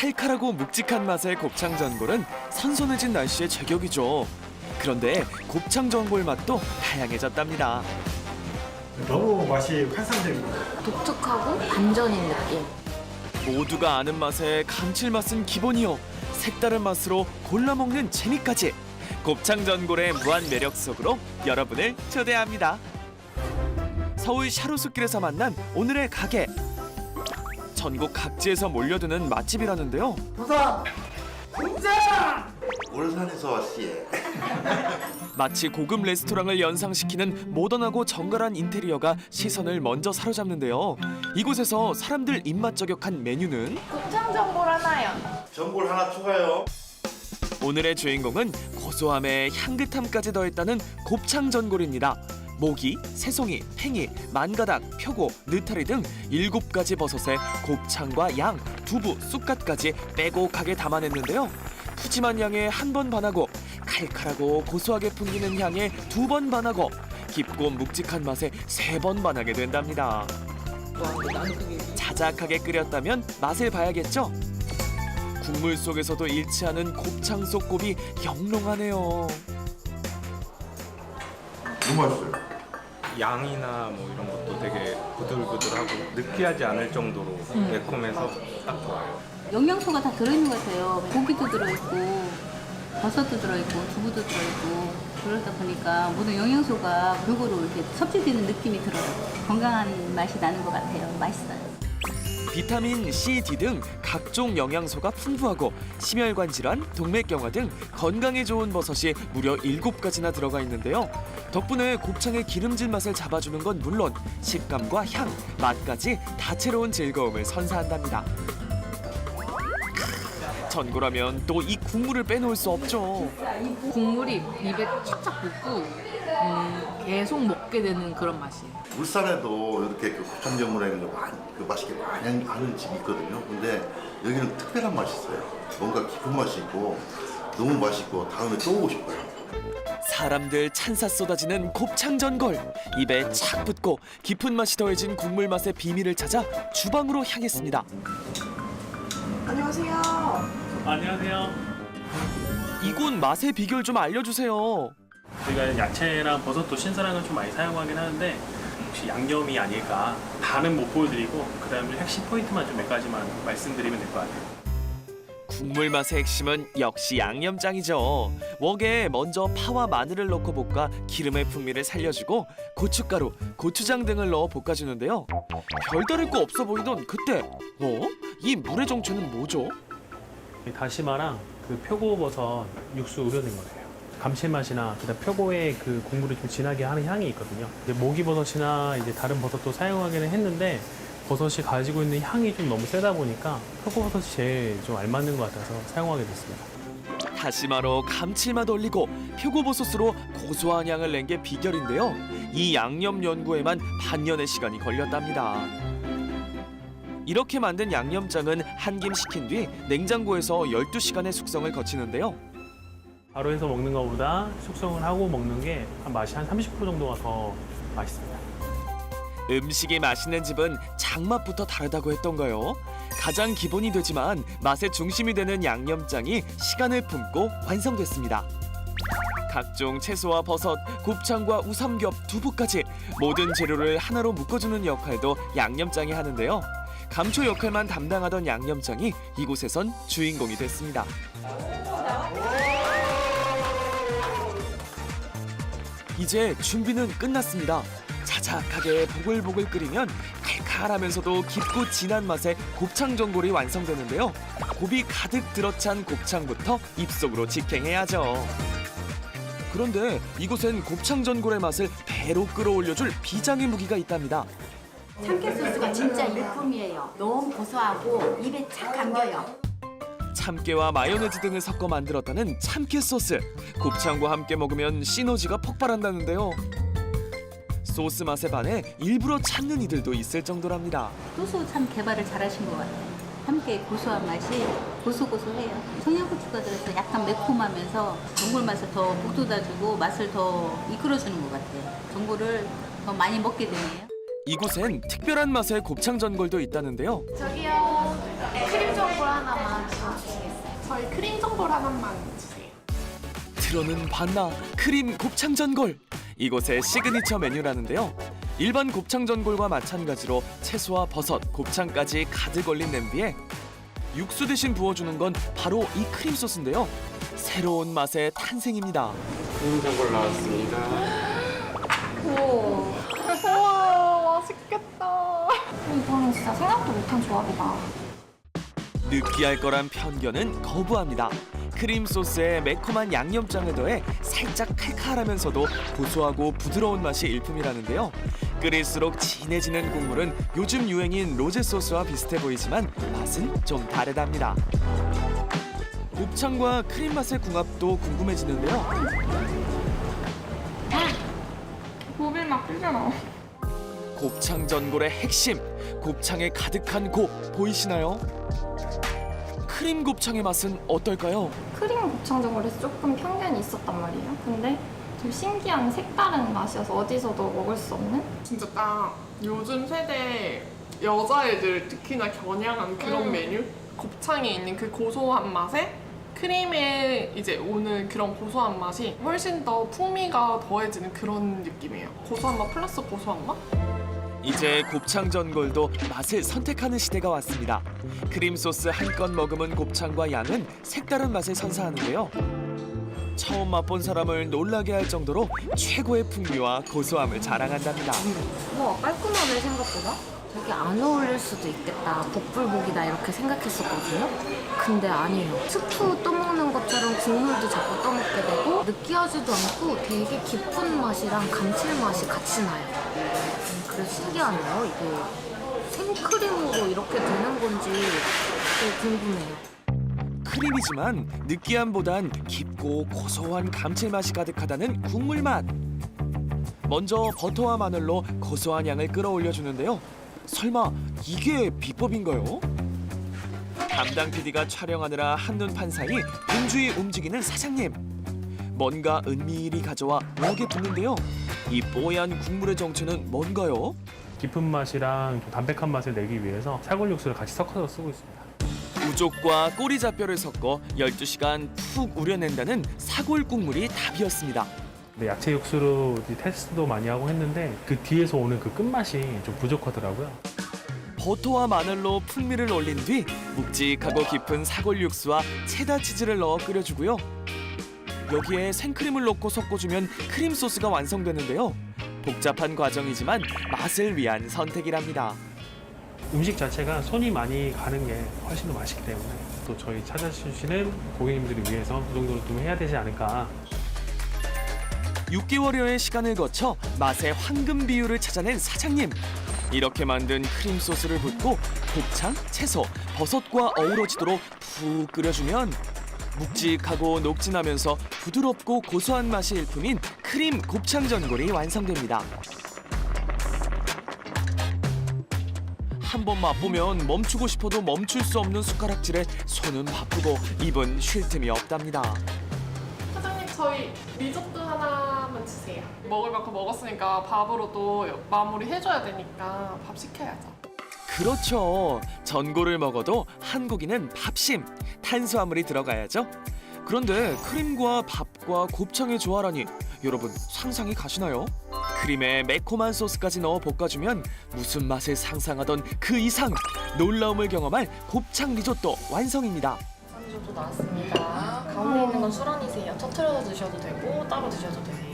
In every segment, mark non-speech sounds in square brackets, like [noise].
칼칼하고 묵직한 맛의 곱창 전골은 선선해진 날씨의 제격이죠. 그런데 곱창 전골 맛도 다양해졌답니다. 너무 맛이 환상적입니다. 독특하고 반전인 느낌. 모두가 아는 맛의 감칠맛은 기본이요. 색다른 맛으로 골라 먹는 재미까지. 곱창 전골의 무한 매력 속으로 여러분을 초대합니다. 서울 샤로숲길에서 만난 오늘의 가게. 전국 각지에서 몰려드는 맛집이라는데요. 울산에서 왔시에. 마치 고급 레스토랑을 연상시키는 모던하고 정갈한 인테리어가 시선을 먼저 사로잡는데요. 이곳에서 사람들 입맛 저격한 메뉴는 곱창 전골 하나요. 전골 하나 추가요. 오늘의 주인공은 고소함에 향긋함까지 더했다는 곱창 전골입니다. 모기, 새송이, 팽이, 만가닥, 표고, 느타리 등 일곱 가지 버섯에 곱창과 양, 두부, 쑥갓까지 빼곡하게 담아냈는데요. 푸짐한 양에 한 번 반하고 칼칼하고 고소하게 풍기는 향에 두 번 반하고 깊고 묵직한 맛에 세 번 반하게 된답니다. 자작하게 끓였다면 맛을 봐야겠죠? 국물 속에서도 잃지 않은 곱창 속 곱이 영롱하네요. 너무 맛있어요. 양이나 뭐 이런 것도 되게 부들부들하고 느끼하지 않을 정도로 매콤해서 딱 좋아요. 영양소가 다 들어있는 것 같아요. 고기도 들어있고 버섯도 들어있고 두부도 들어있고 그러다 보니까 모든 영양소가 골고루 이렇게 섭취되는 느낌이 들어요. 건강한 맛이 나는 것 같아요. 맛있어요. 비타민 C, D 등 각종 영양소가 풍부하고 심혈관 질환, 동맥경화 등 건강에 좋은 버섯이 무려 일곱 가지나 들어가 있는데요. 덕분에 곱창의 기름질 맛을 잡아주는 건 물론 식감과 향, 맛까지 다채로운 즐거움을 선사한답니다. 전골하면 또 이 국물을 빼놓을 수 없죠. 국물이 입에 착착 붙고 음, 계속 먹게 되는 그런 맛이에요. 울산에도 이렇게 그 곱창 전골에 많이 그 맛있게 많이 하는 집이 있거든요. 근데 여기는 특별한 맛이 있어요. 뭔가 깊은 맛이 있고 너무 맛있고 다음에 또 오고 싶어요. 사람들 찬사 쏟아지는 곱창 전골 입에 착 붙고 깊은 맛이 더해진 국물 맛의 비밀을 찾아 주방으로 향했습니다. 안녕하세요. 이곳 맛의 비결 좀 알려주세요. 저희가 야채랑 버섯도 신선한 걸 좀 많이 사용하긴 하는데 혹시 양념이 아닐까 다는 못 보여드리고 그 다음에 핵심 포인트만 좀 몇 가지만 말씀드리면 될 것 같아요. 국물 맛의 핵심은 역시 양념장이죠. 웍에 먼저 파와 마늘을 넣고 볶아 기름의 풍미를 살려주고 고춧가루, 고추장 등을 넣어 볶아주는데요. 별다를 거 없어 보이던 그때, 어? 이 물의 정체는 뭐죠? 이 다시마랑 그 표고버섯 육수 우려낸 거예요. 감칠맛이나 그다음 표고의 그 국물을 좀 진하게 하는 향이 있거든요. 이제 모기버섯이나 이제 다른 버섯도 사용하기는 했는데 버섯이 가지고 있는 향이 좀 너무 세다 보니까 표고버섯이 제일 좀 알맞는 것 같아서 사용하게 됐습니다. 다시마로 감칠맛 올리고 표고버섯으로 고소한 향을 낸 게 비결인데요. 이 양념 연구에만 반년의 시간이 걸렸답니다. 이렇게 만든 양념장은 한 김 식힌 뒤 냉장고에서 12시간의 숙성을 거치는데요. 바로 해서 먹는 것보다 숙성을 하고 먹는 게 한 맛이 한 30% 정도가 더 맛있습니다. 음식이 맛있는 집은 장맛부터 다르다고 했던가요? 가장 기본이 되지만 맛의 중심이 되는 양념장이 시간을 품고 완성됐습니다. 각종 채소와 버섯, 곱창과 우삼겹, 두부까지 모든 재료를 하나로 묶어주는 역할도 양념장이 하는데요. 감초 역할만 담당하던 양념장이 이곳에선 주인공이 됐습니다. 이제 준비는 끝났습니다. 자작하게 보글보글 끓이면 칼칼하면서도 깊고 진한 맛의 곱창 전골이 완성되는데요. 곱이 가득 들어찬 곱창부터 입속으로 직행해야죠. 그런데 이곳엔 곱창 전골의 맛을 배로 끌어올려줄 비장의 무기가 있답니다. 참깨 소스가 진짜 일품이에요. 너무 고소하고 입에 착 감겨요. 참깨와 마요네즈 등을 섞어 만들었다는 참깨 소스. 곱창과 함께 먹으면 시너지가 폭발한다는데요. 소스 맛에 반해 일부러 찾는 이들도 있을 정도랍니다. 소스 참 개발을 잘하신 것 같아요. 함께 고소한 맛이 고소고소해요. 청양고추가 들어서 약간 매콤하면서 전골 맛을 더 북돋아주고 맛을 더 이끌어주는 것 같아요. 전골을 더 많이 먹게 되네요. 이곳엔 특별한 맛의 곱창 전골도 있다는데요. 저기요. 크림 전골 하나만. 저희 크림 전골 하나만 주세요. 들어는 봤나 크림 곱창 전골 이곳의 시그니처 메뉴라는데요. 일반 곱창 전골과 마찬가지로 채소와 버섯, 곱창까지 가득 올린 냄비에 육수 대신 부어주는 건 바로 이 크림 소스인데요. 새로운 맛의 탄생입니다. 크림 전골 나왔습니다. 우와, 맛있겠다. 이거는 진짜 생각도 못한 조합이다. 느끼할 거란 편견은 거부합니다. 크림 소스에 매콤한 양념장을 더해 살짝 칼칼하면서도 고소하고 부드러운 맛이 일품이라는데요. 끓일수록 진해지는 국물은 요즘 유행인 로제 소스와 비슷해 보이지만 맛은 좀 다르답니다. 곱창과 크림 맛의 궁합도 궁금해지는데요. 고bil맛 끌려 나. 곱창 전골의 핵심, 곱창에 가득한 곱 보이시나요? 크림 곱창의 맛은 어떨까요? 크림 곱창 전골에서 조금 편견이 있었단 말이에요. 근데 좀 신기한 색다른 맛이어서 어디서도 먹을 수 없는? 진짜 딱 요즘 세대 여자애들 특히나 겨냥한 그런 메뉴? 곱창에 있는 그 고소한 맛에 크림에 이제 오는 그런 고소한 맛이 훨씬 더 풍미가 더해지는 그런 느낌이에요. 고소한 맛 플러스 고소한 맛? 이제 곱창 전골도 맛을 선택하는 시대가 왔습니다. 크림 소스 한건 머금은 곱창과 양은 색다른 맛을 선사하는데요. 처음 맛본 사람을 놀라게 할 정도로 최고의 풍미와 고소함을 자랑한답니다. 와 깔끔하네 생각보다. 되게 안 어울릴 수도 있겠다. 복불복이다 이렇게 생각했었거든요. 근데 아니에요. 스프 떠먹는 것처럼 국물도 자꾸 떠먹게 되고 느끼하지도 않고 되게 깊은 맛이랑 감칠맛이 같이 나요. 음, 그래서 신기하네요. 이게 생크림으로 이렇게 되는 건지 또 궁금해요. 크림이지만 느끼함보단 깊고 고소한 감칠맛이 가득하다는 국물 맛. 먼저 버터와 마늘로 고소한 향을 끌어올려 주는데요. 설마 이게 비법인가요? 담당 PD가 촬영하느라 한눈 판 사이 분주히 움직이는 사장님. 뭔가 은밀히 가져와 웍에 붓는데요. 이 뽀얀 국물의 정체는 뭔가요? 깊은 맛이랑 좀 담백한 맛을 내기 위해서 사골 육수를 같이 섞어서 쓰고 있습니다. 우족과 꼬리잡뼈를 섞어 12시간 푹 우려낸다는 사골 국물이 답이었습니다. 야채 육수로 테스트도 많이 하고 했는데 그 뒤에서 오는 그 끝맛이 좀 부족하더라고요. 버터와 마늘로 풍미를 올린 뒤 묵직하고 깊은 사골 육수와 체다 치즈를 넣어 끓여주고요. 여기에 생크림을 넣고 섞어주면 크림 소스가 완성되는데요. 복잡한 과정이지만 맛을 위한 선택이랍니다. 음식 자체가 손이 많이 가는 게 훨씬 더 맛있기 때문에 또 저희 찾아주시는 고객님들을 위해서 그 정도는 좀 해야 되지 않을까 6개월여의 시간을 거쳐 맛의 황금 비율을 찾아낸 사장님. 이렇게 만든 크림 소스를 붓고 곱창, 채소, 버섯과 어우러지도록 푹 끓여주면 묵직하고 녹진하면서 부드럽고 고소한 맛이 일품인 크림 곱창 전골이 완성됩니다. 한 번 맛보면 멈추고 싶어도 멈출 수 없는 숟가락질에 손은 바쁘고 입은 쉴 틈이 없답니다. 사장님 저희 리조또 하나 만 주세요. 먹을 만큼 먹었으니까 밥으로 또 마무리 해줘야 되니까 밥 시켜야죠. 그렇죠. 전골을 먹어도 한국인은 밥심, 탄수화물이 들어가야죠. 그런데 크림과 밥과 곱창의 조화라니 여러분 상상이 가시나요? 크림에 매콤한 소스까지 넣어 볶아주면 무슨 맛을 상상하던 그 이상 놀라움을 경험할 곱창 리조또 완성입니다. 리조또 나왔습니다. 가운데 있는 건 수란이세요. 터트려서 드셔도 되고 따로 드셔도 되세요.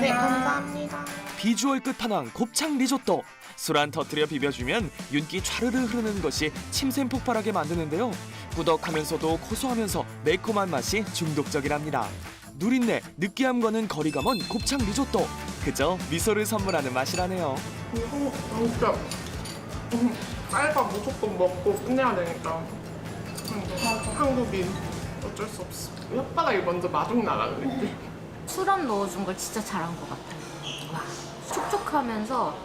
네 감사합니다. 비주얼 끝판왕 곱창 리조또. 술안 터뜨려 비벼주면 윤기 촤르르 흐르는 것이 침샘 폭발하게 만드는데요. 꾸덕하면서도 고소하면서 매콤한 맛이 중독적이랍니다. 누린내, 느끼함과는 거리가 먼 곱창 리조또. 그저 미소를 선물하는 맛이라네요. 이거 진짜 음, 쌀밥 무조건 먹고 끝내야 되니까 음, 한국인 어쩔 수 없어. 혓바닥이 먼저 마중 나가는 느낌. 수란 넣어준 걸 진짜 잘한 것 같아요. 와, 촉촉하면서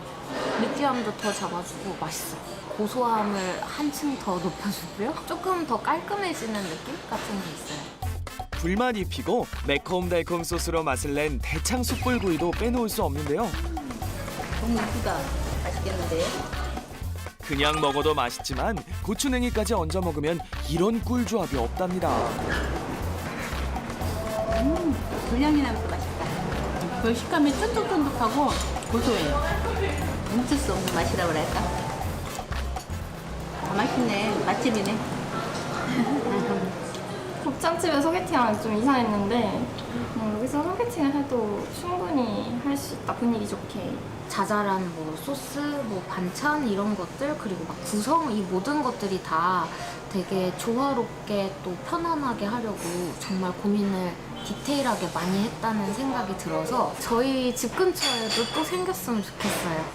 느끼함도 더 잡아주고 맛있어. 고소함을 한층 더 높여주고요. 조금 더 깔끔해지는 느낌 같은 게 있어요. 불맛 입히고 매콤달콤 소스로 맛을 낸 대창 숯불구이도 빼놓을 수 없는데요. 너무 이쁘다. 맛있겠는데? 그냥 먹어도 맛있지만 고추냉이까지 얹어 먹으면 이런 꿀 조합이 없답니다. 불량이 나면서 맛있다. 그 식감이 쫀득쫀득하고 고소해요. 멈출 수 없는 맛이라고 그럴까? 아, 맛있네. 맛집이네. [laughs] 곱창집에 소개팅하면 좀 이상했는데 음, 여기서 소개팅을 해도 충분히 할 수 있다. 분위기 좋게. 자잘한 뭐 소스, 뭐 반찬 이런 것들 그리고 막 구성 이 모든 것들이 다 되게 조화롭게 또 편안하게 하려고 정말 고민을 디테일하게 많이 했다는 생각이 들어서 저희 집 근처에도 또 생겼으면 좋겠어요.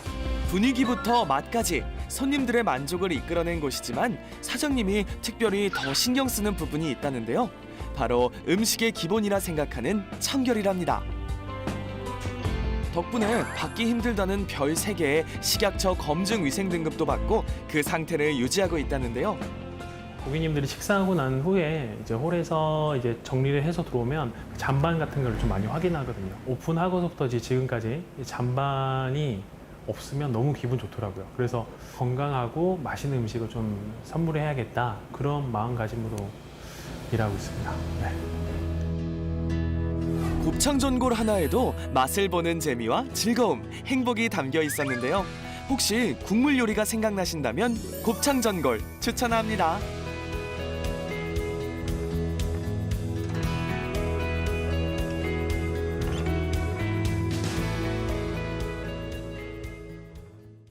분위기부터 맛까지 손님들의 만족을 이끌어낸 곳이지만 사장님이 특별히 더 신경 쓰는 부분이 있다는데요. 바로 음식의 기본이라 생각하는 청결이랍니다. 덕분에 받기 힘들다는 별 3개의 식약처 검증 위생 등급도 받고 그 상태를 유지하고 있다는데요. 고객님들이 식사하고 난 후에 이제 홀에서 이제 정리를 해서 들어오면 잔반 같은 걸 좀 많이 확인하거든요. 오픈하고서부터 지금까지 이 잔반이 없으면 너무 기분 좋더라고요. 그래서 건강하고 맛있는 음식을 좀 선물해야겠다 그런 마음가짐으로 일하고 있습니다. 네. 곱창 전골 하나에도 맛을 보는 재미와 즐거움, 행복이 담겨 있었는데요. 혹시 국물 요리가 생각나신다면 곱창 전골 추천합니다.